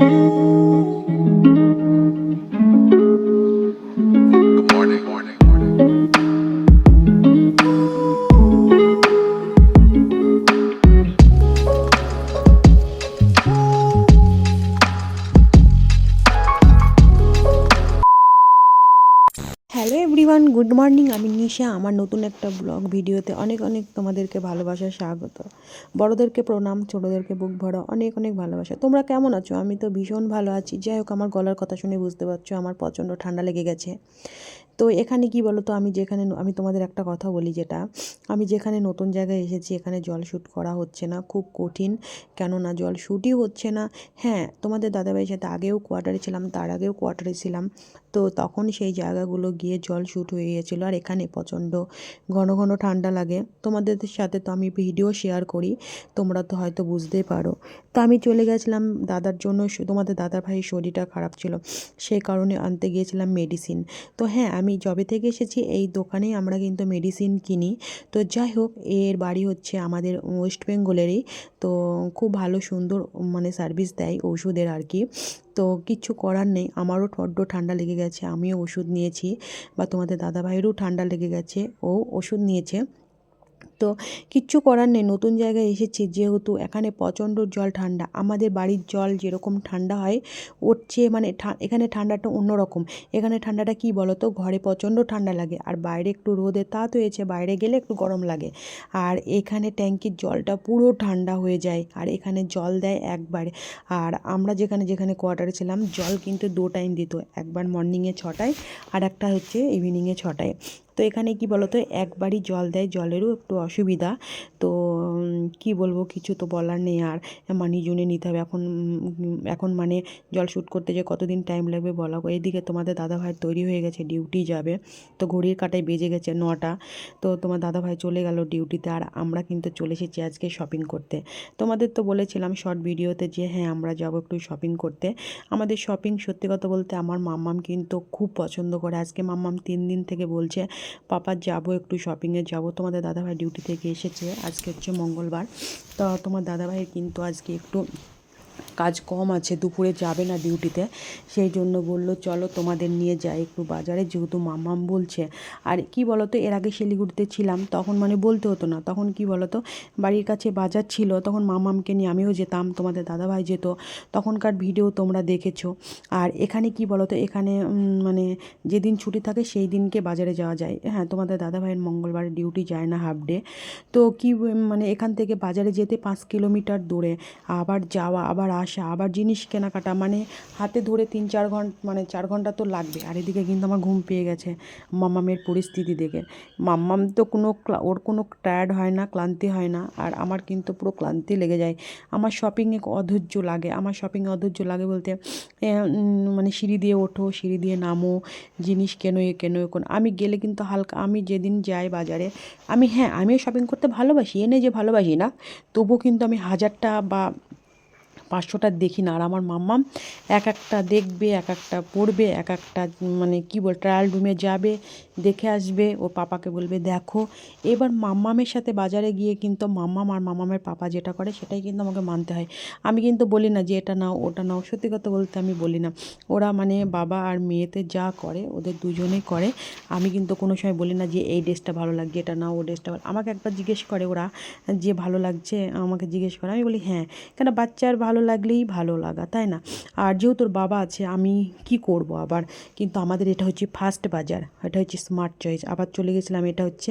Música everyone good morning আমি নিশা, আমার নতুন একটা ব্লগ ভিডিওতে অনেক অনেক তোমাদেরকে ভালোবাসা, স্বাগত। বড়োদেরকে প্রণাম, ছোটোদেরকে বুক ভরা অনেক অনেক ভালোবাসা। তোমরা কেমন আছো? আমি তো ভীষণ ভালো আছি। যাই হোক, আমার গলার কথা শুনে বুঝতে পারছ, আমার প্রচণ্ড ঠান্ডা লেগে গেছে। তো এখানে কি বলো তো আমি যেখানে, আমি তোমাদের একটা কথা বলি যেটা, আমি যেখানে নতুন জায়গায় এসেছি, এখানে জল শ্যুট করা হচ্ছে না, খুব কঠিন। কেননা জল শ্যুটই হচ্ছে না। হ্যাঁ তোমাদের দাদাভাইয়ের সাথে আগেও কোয়ার্টারে ছিলাম, তার আগেও কোয়ার্টারে ছিলাম। তো তখন সেই জায়গাগুলো গিয়ে জল শ্যুট হয়ে গিয়েছিল আর এখানে প্রচণ্ড ঘন ঘন ঠান্ডা লাগে। তোমাদের সাথে তো আমি ভিডিও শেয়ার করি, তোমরা তো হয়তো বুঝতেই পারো। তো আমি চলে গেছিলাম দাদার জন্য তোমাদের দাদার ভাইয়ের শরীরটা খারাপ ছিল সেই কারণে আনতে গিয়েছিলাম মেডিসিন তো হ্যাঁ আমি জবে থেকে এসেছি, এই দোকানেই আমরা কিন্তু মেডিসিন কিনি। তো যাই হোক, এর বাড়ি হচ্ছে আমাদের ওয়েস্ট বেঙ্গলেরই তো খুব ভালো সুন্দর মানে সার্ভিস দেয় ওষুধের আর কি। তো কিচ্ছু করার নেই, আমারও ঠড্ড ঠান্ডা লেগে গেছে, আমিও ওষুধ নিয়েছি, বা তোমাদের দাদাভাইয়েরও ঠান্ডা লেগে গেছে, ও ওষুধ নিয়েছে। তো কিচ্ছু করার নেই। নতুন জায়গায় এসেছি, যেহেতু এখানে প্রচণ্ড জল ঠান্ডা। আমাদের বাড়ির জল যেরকম ঠান্ডা হয়, ওর চেয়ে মানে এখানে ঠান্ডাটা অন্যরকম। এখানে ঠান্ডাটা কি বলো তো ঘরে প্রচণ্ড ঠান্ডা লাগে। আর বাইরে একটু রোদে তাত হয়েছে, বাইরে গেলে একটু গরম লাগে। আর এখানে ট্যাঙ্কির জলটা পুরো ঠান্ডা হয়ে যায়, আর এখানে জল দেয় একবারে। আর আমরা যেখানে যেখানে কোয়ার্টারে ছিলাম, জল কিন্তু দু টাইম দিত। একবার মর্নিংয়ে ছটায়, আর একটা হচ্ছে ইভিনিংয়ে ছটায়। তো এখানে কি বলতো, একবারই জল দেয়, জলেরও একটু অসুবিধা। তো কি বলব, কিছু তো বলার নেই আর। মানি জুনে নিতে হবে। এখন এখন মানে জল শ্যুট করতে যে কতদিন টাইম লাগবে বলা? এদিকে তোমাদের দাদা ভাই তৈরি হয়ে গেছে ডিউটি যাবে। তো ঘড়ির কাটায় বেজে গেছে নটা। তো তোমার দাদা ভাই চলে গেল ডিউটিতে আর আমরা কিন্তু চলে এসেছি আজকে শপিং করতে। তোমাদের তো বলেছিলাম শর্ট ভিডিওতে যে হ্যাঁ আমরা যাব একটু শপিং করতে। আমাদের শপিং সত্যি কথা বলতে আমার মাম্মাম কিন্তু খুব পছন্দ করে। আজকে মাম্মাম তিন দিন থেকে বলছে পাপা যাব একটু শপিংয়ে যাব। তোমাদের দাদাভাই ডিউটি থেকে এসেছে। আজকে হচ্ছে মঙ্গলবার। তো তোমার দাদাভাইয়ের কিন্তু আজকে একটু কাজ কম আছে, দুপুরে যাবে না ডিউটিতে। সেই জন্য বলল, চলো তোমাদের নিয়ে যাই একটু বাজারে, যেহেতু মাম্মাম বলছে। আর কি বলো তো এর আগে শিলিগুড়িতে ছিলাম, তখন মানে বলতে হতো না। তখন কি বলতো, বাড়ির কাছে বাজার ছিল, তখন মামামকে নিয়ে আমিও যেতাম, তোমাদের দাদাভাই যেত। তখনকার ভিডিও তোমরা দেখেছ। আর এখানে কি বলো তো এখানে মানে যেদিন ছুটি থাকে, সেই দিনকে বাজারে যাওয়া যায়। হ্যাঁ তোমাদের দাদাভাইয়ের মঙ্গলবার ডিউটি যায় না হাফ ডে। তো কি মানে এখান থেকে বাজারে যেতে পাঁচ কিলোমিটার দূরে, আবার যাওয়া, আবার আসা আবার জিনিস কেনাকাটা মানে হাতে ধরে তিন, চার ঘণ্টা মানে চার ঘণ্টা তো লাগবে। আর এদিকে কিন্তু আমার ঘুম পেয়ে গেছে মাম্মামের পরিস্থিতি দেখে। মাম্মাম তো কোনো ওর কোনো টায়ার্ড হয় না, ক্লান্তি হয় না, আর আমার কিন্তু পুরো ক্লান্তি লেগে যায়। আমার শপিংয়ে অধৈর্য লাগে। আমার শপিংয়ে অধৈর্য লাগে বলতে মানে সিঁড়ি দিয়ে ওঠো, সিঁড়ি দিয়ে নামো, জিনিস কেনো, এ কেনো, এ কোনো। আমি গেলে কিন্তু হালকা, আমি যেদিন যাই বাজারে, আমি হ্যাঁ আমিও শপিং করতে ভালোবাসি, এনে যে ভালোবাসি না, তবুও কিন্তু আমি হাজারটা বা পাঁচশোটা দেখি না। আর আমার মাম্মাম এক একটা দেখবে, এক একটা পড়বে, এক একটা মানে কী বল ট্রায়াল রুমে যাবে, দেখে আসবে। ও পাপাকে বলবে, দেখো। এবার মাম্মামের সাথে বাজারে গিয়ে কিন্তু মাম্মাম আর মাম্মামের পাপা যেটা করে সেটাই কিন্তু আমাকে মানতে হয়। আমি কিন্তু বলি না যে এটা নাও, ওটা নাও। সত্যি কথা বলতে আমি বলি না। ওরা মানে বাবা আর মেয়েতে যা করে, ওদের দুজনেই করে। আমি কিন্তু কোনো সময় বলি না যে এই ড্রেসটা ভালো লাগছে, এটা নাও, ও ড্রেসটা ভালো আমাকে একবার জিজ্ঞেস করে ওরা যে ভালো লাগছে, আমাকে জিজ্ঞেস করে। আমি বলি হ্যাঁ। কেন বাচ্চার ভালো লাগলেই ভালো লাগা, তাই না? আর যেহেতু তোর বাবা আছে, আমি কি করব আবার? কিন্তু আমাদের এটা হচ্ছে ফার্স্ট বাজার, এটা হচ্ছে স্মার্ট চয়েস আবার চলে গেছিলাম, এটা হচ্ছে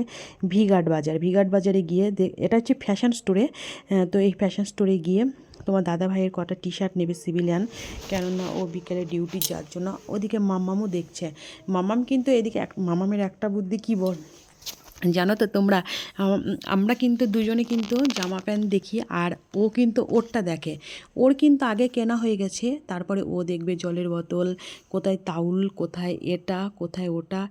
ভিগার্ড বাজার। ভিগার্ড বাজারে গিয়ে এটা হচ্ছে ফ্যাশন স্টোরে তো এই ফ্যাশন স্টোরে গিয়ে তোমার দাদা ভাইয়ের কটা টি শার্ট নেবে সিভিলিয়ান কেননা ও বিকেলে ডিউটি যাওয়ার জন্য। ওদিকে মাম্মামও দেখছে। মামাম কিন্তু এদিকে এক মামামের একটা বুদ্ধি কী বল? জানো তো তোমরা আমরা কিন্তু দুজনে কিন্তু জামা প্যান্ট দেখি আর ও কিন্তু ওরটা দেখে। ওর কিন্তু আগে কেনা হয়ে গেছে, তারপরে ও দেখবে জলের বোতল, কোথায় তাউল, কোথায় এটা, কোথায় ওটা,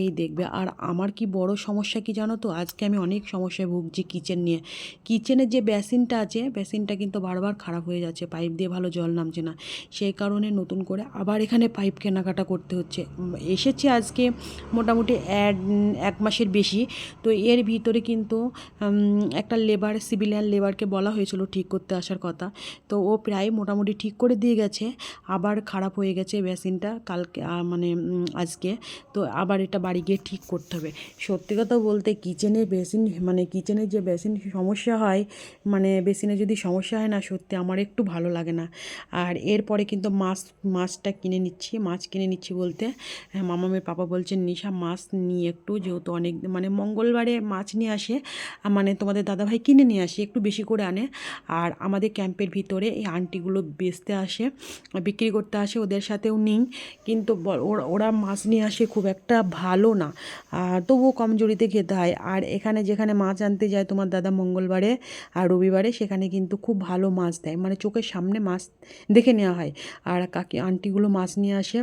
এই দেখবে। আর আমার কি বড় সমস্যা কি জানো তো, আজকে আমি অনেক সমস্যায় ভুগছি কিচেন নিয়ে। কিচেনের যে বেসিনটা আছে, বেসিনটা কিন্তু বারবার খারাপ হয়ে যাচ্ছে, পাইপ দিয়ে ভালো জল নামছে না। সেই কারণে নতুন করে আবার এখানে পাইপ কেনাকাটা করতে হচ্ছে। এসেছে আজকে মোটামুটি এক এক মাসের বেশি। তো এর ভিতরে কিন্তু একটা লেবার সিভিলিয়ান লেবারকে বলা হয়েছিল ঠিক করতে আসার কথা। তো ও প্রায় মোটামুটি ঠিক করে দিয়ে গেছে আবার খারাপ হয়ে গেছে বেসিনটা কালকে মানে আজকে। তো আবার এটা বাড়ি গিয়ে ঠিক করতে হবে। সত্যি কথা বলতে কিচেনে বেসিন মানে কিচেনের যে বেসিন সমস্যা হয় মানে বেসিনে যদি সমস্যা হয় না সত্যি আমার একটু ভালো লাগে না। আর এরপরে কিন্তু মাছ মাছটা কিনে নিচ্ছি মাছ কিনে নিচ্ছি বলতে হ্যাঁ, মামামের পাপা বলছেন নিশা মাছ নিয়ে একটু যেহেতু অনেক মানে মঙ্গলবারে মাছ নিয়ে আসে মানে তোমাদের দাদাভাই কিনে নিয়ে আসে, একটু বেশি করে আনে। আর আমাদের ক্যাম্পের ভিতরে এই আন্টিগুলো বেচতে আসে, বিক্রি করতে আসে, ওদের সাথেও নিই। কিন্তু ওরা মাছ নিয়ে আসে খুব একটা ভালো না। তবুও কমজোরিতে খেতে হয়। আর এখানে যেখানে মাছ আনতে যায় তোমার দাদা মঙ্গলবারে আর রবিবারে, সেখানে কিন্তু খুব ভালো মাছ দেয়। মানে চোখের সামনে মাছ দেখে নেওয়া হয়। আর কাকি, আন্টিগুলো মাছ নিয়ে আসে।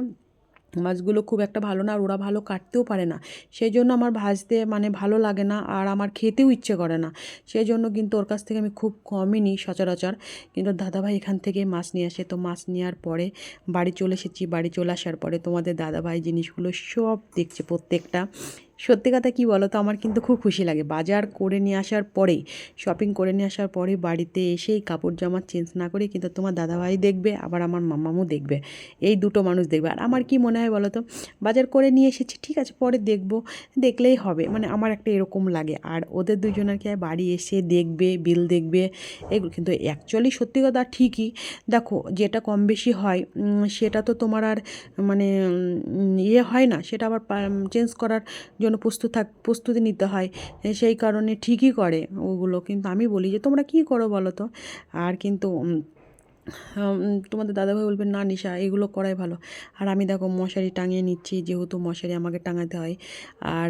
মাছগুলো খুব একটা ভালো না, আর ওরা ভালো কাটতেও পারে না। সেই জন্য আমার ভাজতে মানে ভালো লাগে না, আর আমার খেতেও ইচ্ছে করে না। সেই জন্য কিন্তু ওর কাছ থেকে আমি খুব কমই নিই সচরাচর। কিন্তু দাদাভাই এখান থেকে মাছ নিয়ে আসে, তো মাছ নেওয়ার পরে বাড়ি চলে এসেছি। বাড়ি চলে আসার পরে তোমাদের দাদাভাই জিনিসগুলো সব দেখছে প্রত্যেকটা। সত্যি কথা কী বলো তো আমার কিন্তু খুব খুশি লাগে। বাজার করে নিয়ে আসার পরেই শপিং করে নিয়ে আসার পরে বাড়িতে এসেই কাপড় জামা চেঞ্জ না করে কিন্তু তোমার দাদাভাই দেখবে, আবার আমার মামামও দেখবে। এই দুটো মানুষ দেখবে। আর আমার কি মনে হয় বলো তো বাজার করে নিয়ে এসেছি, ঠিক আছে, পরে দেখব। দেখলেই হবে। মানে আমার একটা এরকম লাগে। আর ওদের দুজনের কি বাড়ি এসে দেখবে বিল দেখবে। এগুলো কিন্তু অ্যাকচুয়ালি সত্যি কথা ঠিকই। দেখো, যেটা কম বেশি হয় সেটা তো তোমার আর মানে ইয়ে হয় না। সেটা আবার চেঞ্জ করার জন্য প্রস্তুত থাক, প্রস্তুতি নিতে হয়। সেই কারণে ঠিকই করে ওগুলো। কিন্তু আমি বলি যে, তোমরা কী করো বলো তো? আর কিন্তু তোমাদের দাদাভাই বলবে না, নিশা, এগুলো করাই ভালো। আর আমি দেখো মশারি টাঙিয়ে নিচ্ছি, যেহেতু মশারি আমাকে টাঙাতে হয়। আর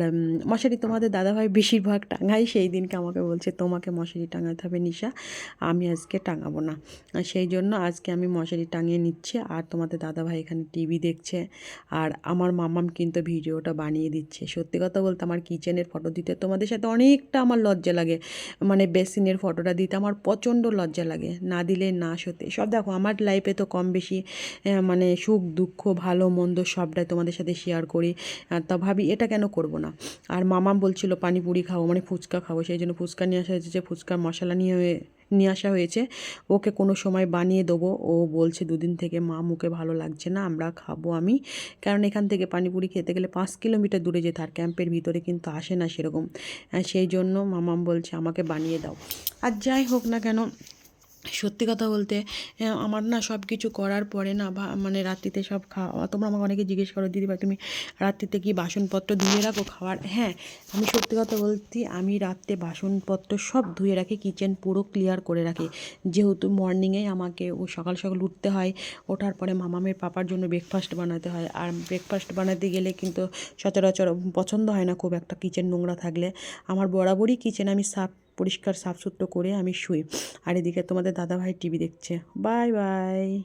মশারি তোমাদের দাদাভাই বেশিরভাগ টাঙাই, সেই দিনকে আমাকে বলছে, তোমাকে মশারি টাঙাতে হবে, নিশা, আমি আজকে টাঙাবো না। সেই জন্য আজকে আমি মশারি টাঙিয়ে নিচ্ছি, আর তোমাদের দাদাভাই এখানে টিভি দেখছে, আর আমার মামাম কিন্তু ভিডিওটা বানিয়ে দিচ্ছে। সত্যি কথা বলতে আমার কিচেনের ফটো দিতে তোমাদের সাথে অনেকটা আমার লজ্জা লাগে। মানে বেসিনের ফটোটা দিতে আমার প্রচণ্ড লজ্জা লাগে। না দিলে না সত্যি, সব দেখো, আমার লাইফে তো কম বেশি মানে সুখ, দুঃখ, ভালো, মন্দ সবটাই তোমাদের সাথে শেয়ার করি। তা ভাবি, এটা কেন করব না? আর মামা বলছিল পানিপুরি খাব মানে ফুচকা খাব সেই জন্য ফুচকা নিয়ে আসা হয়েছে, যে ফুচকার মশলা নিয়ে নিয়ে আসা হয়েছে। ওকে কোনো সময় বানিয়ে দেবো। ও বলছে, দুদিন থেকে মা মুখে ভালো লাগছে না, আমরা খাব আমি। কারণ এখান থেকে পানিপুরি খেতে গেলে পাঁচ কিলোমিটার দূরে যেতে আর ক্যাম্পের ভিতরে কিন্তু আসে না সেরকম। সেই জন্য মামাম বলছে, আমাকে বানিয়ে দাও। আর যাই হোক না কেন সত্যি কথা বলতে আমার না সব কিছু করার পরে না ভা- মানে রাত্রিতে সব খাওয়া, তোমরা আমাকে অনেকে জিজ্ঞেস করো দিদিভাই তুমি রাত্রিতে কি বাসনপত্র ধুয়ে রাখো খাওয়ার? হ্যাঁ আমি সত্যি কথা বলতে, আমি রাত্রে বাসনপত্র সব ধুয়ে রাখি কিচেন পুরো ক্লিয়ার করে রাখি। যেহেতু মর্নিংয়ে আমাকে ও সকাল সকাল উঠতে হয়, ওঠার পরে মামামের পাপার জন্য ব্রেকফাস্ট বানাতে হয়। আর ব্রেকফাস্ট বানাতে গেলে কিন্তু সচরাচর পছন্দ হয় না খুব একটা কিচেন নোংরা থাকলে। আমার বরাবরই কিচেন আমি সাফ পরিষ্কার সাফ সুতরো করে আমি শুই। আর এদিকে তোমাদের দাদাভাই টিভি দেখছে। Bye bye.